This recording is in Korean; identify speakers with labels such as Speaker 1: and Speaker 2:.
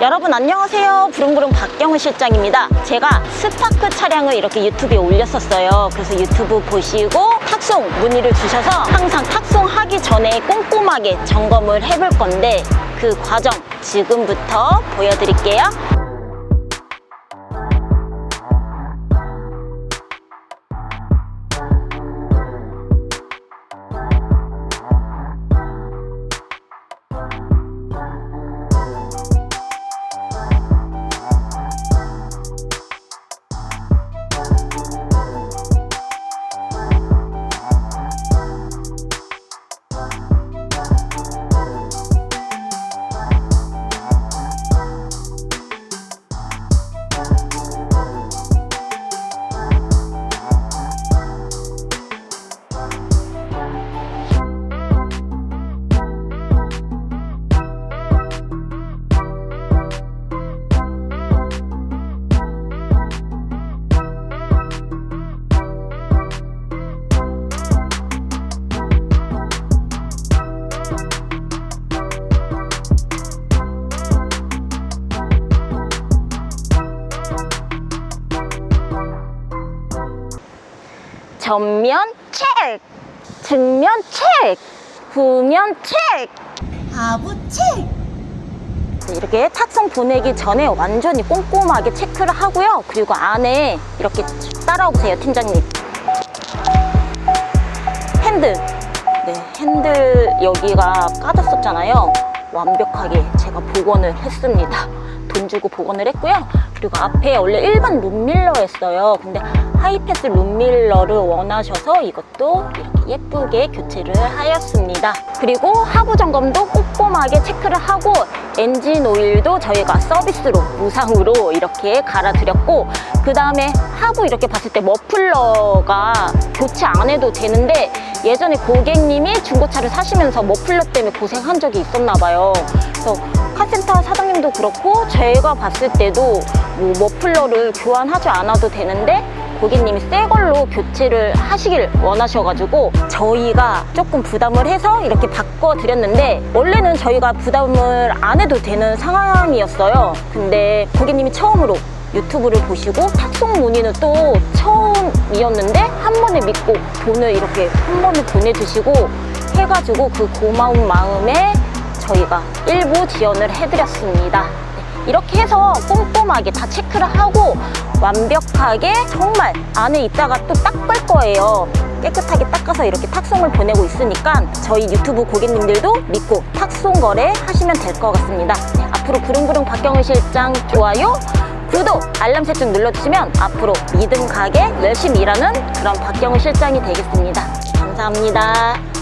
Speaker 1: 여러분 안녕하세요. 부릉부릉 박경은 실장입니다. 제가 스파크 차량을 이렇게 유튜브에 올렸었어요. 그래서 유튜브 보시고 탁송 문의를 주셔서 항상 탁송하기 전에 꼼꼼하게 점검을 해볼 건데 그 과정 지금부터 보여드릴게요. 전면 체크, 측면 체크, 후면 하부 체크. 네, 이렇게 탁송 보내기 전에 완전히 꼼꼼하게 체크를 하고요. 그리고 안에 이렇게 따라와 보세요, 팀장님. 핸들. 네, 핸들 여기가 까졌었잖아요. 완벽하게 제가 복원을 했습니다. 돈 주고 복원을 했고요. 그리고 앞에 원래 일반 룸밀러였어요. 근데 하이패스 룸밀러를 원하셔서 이것도 이렇게 예쁘게 교체를 하였습니다. 그리고 하부 점검도 꼼꼼하게 체크를 하고 엔진 오일도 저희가 서비스로 무상으로 이렇게 갈아드렸고 그 다음에 하부 이렇게 봤을 때 머플러가 교체 안 해도 되는데 예전에 고객님이 중고차를 사시면서 머플러 때문에 고생한 적이 있었나 봐요. 그래서 카센터 사장님도 그렇고 제가 봤을 때도 뭐 머플러를 교환하지 않아도 되는데 고객님이 새 걸로 교체를 하시길 원하셔가지고 저희가 조금 부담을 해서 이렇게 바꿔드렸는데 원래는 저희가 부담을 안 해도 되는 상황이었어요. 근데 고객님이 처음으로 유튜브를 보시고 탁송 문의는 또 처음이었는데 한 번에 믿고 돈을 이렇게 한 번에 보내주시고 해가지고 그 고마운 마음에 저희가 일부 지원을 해드렸습니다. 네, 이렇게 해서 꼼꼼하게 다 체크를 하고 완벽하게 정말 안에 있다가 또 닦을 거예요. 깨끗하게 닦아서 이렇게 탁송을 보내고 있으니까 저희 유튜브 고객님들도 믿고 탁송 거래 하시면 될 것 같습니다. 네, 앞으로 부릉부릉 박경은 실장 좋아요, 구독, 알람 설정 눌러주시면 앞으로 믿음 가게 열심히 일하는 그런 박경은 실장이 되겠습니다. 감사합니다.